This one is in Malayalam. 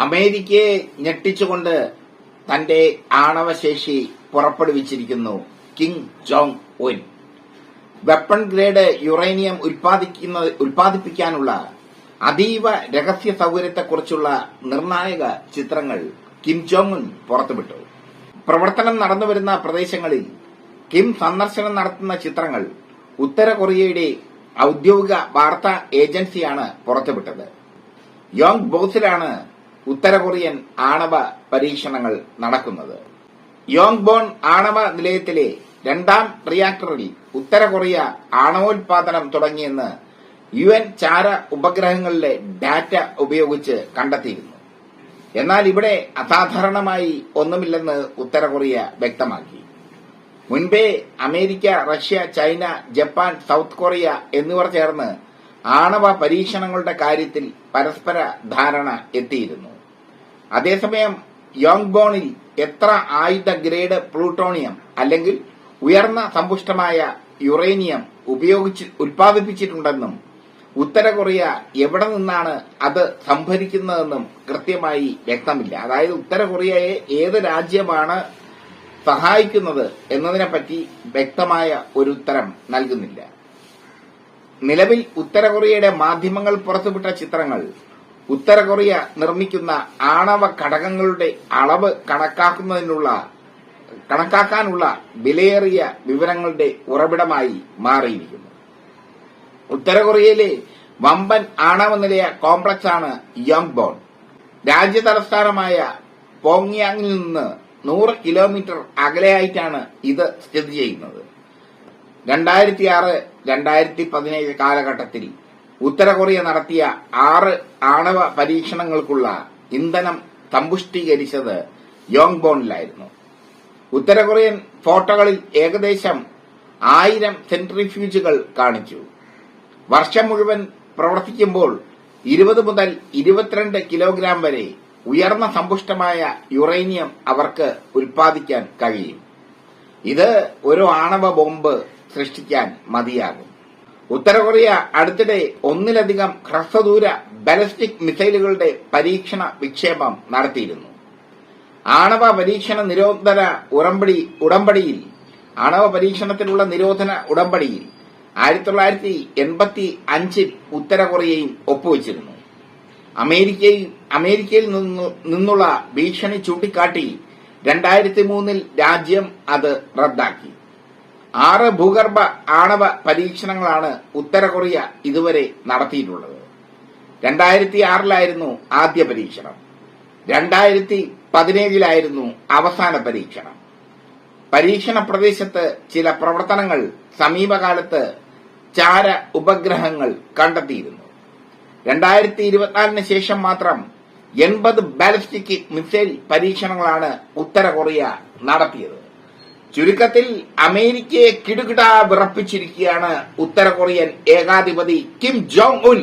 അമേരിക്കയെ ഞെട്ടിച്ചുകൊണ്ട് തന്റെ ആണവശേഷി പുറപ്പെടുവിച്ചിരിക്കുന്നു. Kim Jong Un. Weapon grade uranium ഉൽപ്പാദിക്കുന്ന ഉൽപ്പാദിപ്പിക്കാനുള്ള അതീവ രഹസ്യ സൗകര്യത്തെക്കുറിച്ചുള്ള നിർണായക ചിത്രങ്ങൾ കിം ജോങ് പുറത്തുവിട്ടു. പ്രവർത്തനം നടന്നുവരുന്ന പ്രദേശങ്ങളിൽ കിം സന്ദർശനം നടത്തുന്ന ചിത്രങ്ങൾ ഉത്തര കൊറിയയുടെ ഔദ്യോഗിക വാർത്താ ഏജൻസിയാണ് പുറത്തുവിട്ടത്. യോങ് ബോസിലാണ് ഉത്തര കൊറിയൻ ആണവ പരീക്ഷണങ്ങൾ നടക്കുന്നത്. യോങ് ബോൺ ആണവ നിലയത്തിലെ രണ്ടാം റിയാക്ടറിൽ ഉത്തര കൊറിയ ആണവോൽപാദനം തുടങ്ങിയെന്ന് യു എൻ ചാര ഉപഗ്രഹങ്ങളിലെ ഡാറ്റ ഉപയോഗിച്ച് കണ്ടെത്തിയിരുന്നു. എന്നാൽ ഇവിടെ അസാധാരണമായി ഒന്നുമില്ലെന്ന് ഉത്തര കൊറിയ വ്യക്തമാക്കി. മുൻപേ America Russia China Japan South Korea എന്നിവർ ചേർന്ന് ആണവ പരീക്ഷണങ്ങളുടെ കാര്യത്തിൽ പരസ്പര ധാരണ എത്തിയിരുന്നു. അതേസമയം യോങ്ബോണിൽ എത്ര ആയുധ ഗ്രേഡ് പ്ലൂട്ടോണിയം അല്ലെങ്കിൽ ഉയർന്ന സമ്പുഷ്ടമായ യുറേനിയം ഉപയോഗിച്ച് ഉൽപ്പാദിപ്പിച്ചിട്ടുണ്ടെന്നും ഉത്തര കൊറിയ എവിടെ നിന്നാണ് അത് സംഭരിക്കുന്നതെന്നും കൃത്യമായി വ്യക്തമില്ല. അതായത് ഉത്തര കൊറിയയെ ഏത് രാജ്യമാണ് സഹായിക്കുന്നത് എന്നതിനെപ്പറ്റി വ്യക്തമായ ഒരു ഉത്തരം നൽകുന്നില്ല. നിലവിൽ ഉത്തര കൊറിയയുടെ മാധ്യമങ്ങൾ പുറത്തുവിട്ട ചിത്രങ്ങൾ ഉത്തര കൊറിയ നിർമ്മിക്കുന്ന ആണവ ഘടകങ്ങളുടെ അളവ് കണക്കാക്കുന്നതിനുള്ള കണക്കാക്കാനുള്ള വിലയേറിയ വിവരങ്ങളുടെ ഉറവിടമായി മാറിയിരിക്കുന്നു. ഉത്തര കൊറിയയിലെ വമ്പൻ ആണവ നിലയ കോംപ്ലക്സ് ആണ് യോങ് ബോൺ രാജ്യ തലസ്ഥാനമായ പോങ്യാങ്ങിൽ നിന്ന് നൂറ് കിലോമീറ്റർ അകലെയായിട്ടാണ് ഇത് സ്ഥിതി ചെയ്യുന്നത്. രണ്ടായിരത്തി ആറ് രണ്ടായിരത്തി പതിനേഴ് കാലഘട്ടത്തിൽ ഉത്തര കൊറിയ നടത്തിയ ആറ് ആണവ പരീക്ഷണങ്ങൾക്കുള്ള ഇന്ധനം സമ്പുഷ്ടീകരിച്ചത് യോങ് ബോണിലായിരുന്നു ഉത്തര കൊറിയൻ ഫോട്ടോകളിൽ ഏകദേശം ആയിരം സെൻട്രിഫ്യൂജുകൾ കാണിച്ചു. വർഷം മുഴുവൻ പ്രവർത്തിക്കുമ്പോൾ ഇരുപത് മുതൽ ഇരുപത്തിരണ്ട് കിലോഗ്രാം വരെ ഉയർന്ന സമ്പുഷ്ടമായ യുറേനിയം അവർക്ക് ഉൽപ്പാദിക്കാൻ കഴിയും. ഇത് ഒരു ആണവ ബോംബ് സൃഷ്ടിക്കാൻ മതിയാകും. ഉത്തര കൊറിയ അടുത്തിടെ ഒന്നിലധികം ഹ്രസ്വദൂര ബാലിസ്റ്റിക് മിസൈലുകളുടെ പരീക്ഷണ വിക്ഷേപം നടത്തിയിരുന്നു. ആണവ പരീക്ഷണ നിരോധന ഉടമ്പടി ഉടമ്പടിയിൽ ആണവ പരീക്ഷണത്തിനുള്ള നിരോധന ഉടമ്പടിയിൽ ആയിരത്തി തൊള്ളായിരത്തി എൺപത്തി അഞ്ചിൽ ഉത്തര കൊറിയയും ഒപ്പുവച്ചിരുന്നു. അമേരിക്കയിൽ അമേരിക്കയിൽ നിന്നുള്ള ഭീഷണി ചൂണ്ടിക്കാട്ടി രണ്ടായിരത്തി മൂന്നിൽ രാജ്യം അത് റദ്ദാക്കി. ആറ് ഭൂഗർഭ ആണവ പരീക്ഷണങ്ങളാണ് ഉത്തര കൊറിയ ഇതുവരെ നടത്തിയിട്ടുള്ളത്. രണ്ടായിരത്തി ആറിലായിരുന്നു ആദ്യ പരീക്ഷണം. രണ്ടായിരത്തി പതിനേഴിലായിരുന്നു അവസാന പരീക്ഷണം. പരീക്ഷണ പ്രദേശത്ത് ചില പ്രവർത്തനങ്ങൾ സമീപകാലത്ത് ചാര ഉപഗ്രഹങ്ങൾ കണ്ടെത്തിയിരുന്നു. രണ്ടായിരത്തി ഇരുപത്തിനാലിന് ശേഷം മാത്രം എൺപത് ബാലിസ്റ്റിക് മിസൈൽ പരീക്ഷണങ്ങളാണ് ഉത്തര കൊറിയ നടത്തിയത്. ചുരുക്കത്തിൽ അമേരിക്കയെ കിടുകിട വിറപ്പിച്ചിരിക്കുകയാണ് ഉത്തര കൊറിയൻ ഏകാധിപതി കിം ജോങ് ഉൻ.